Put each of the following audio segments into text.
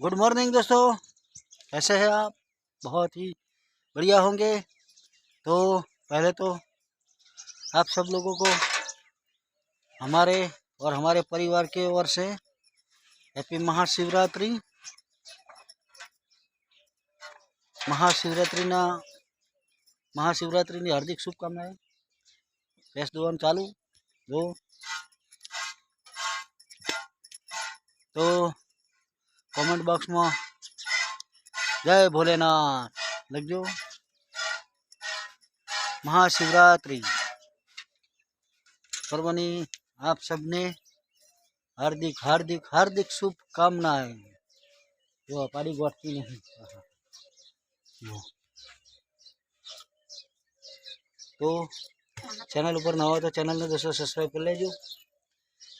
Good morning दोस्तों कैसे हैं आप बहुत ही बढ़िया होंगे तो पहले तो आप सब लोगों को हमारे और हमारे परिवार के ओर से हैप्पी महाशिवरात्रि મહાશિવરાત્રિના મહાશિવરાત્રિની હાર્દિક શુભકામનાઓ બેસ દોવાનું ચાલુ જો તો કમેન્ટ બોક્સમાં જય ભોલેનાથ. લખજો. મહાશિવરાત્રિ. પર્વની આપ સબને હાર્દિક હાર્દિક હાર્દિક શુભકામનાએ જો પાડી ગોઠતી નહીં. તો ચેનલ ઉપર ન હોય તો ચેનલને દોસ્તો સબસ્ક્રાઈબ કરી લેજો.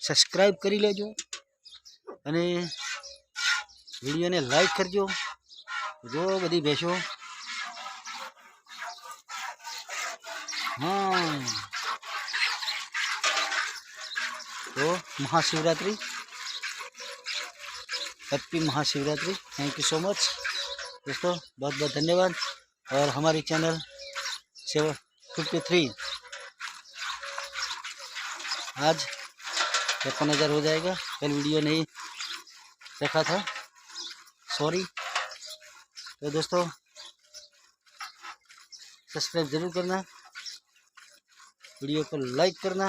સબસ્ક્રાઈબ કરી લેજો. અને વિડીયોને લાઈક કરજો જો બધી ભેંસો હા તો Mahashivratri happy Mahashivratri thank you so much दोस्तों बहुत बहुत धन्यवाद और हमारी चैनल सेवन फिफ्टी थ्री आज छप्पन हज़ार हो जाएगा कल वीडियो नहीं देखा था सॉरी। तो दोस्तों, सब्सक्राइब ज़रूर करना, वीडियो को लाइक करना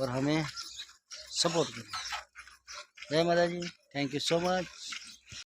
और हमें सपोर्ट करना। जय माता जी थैंक यू सो मच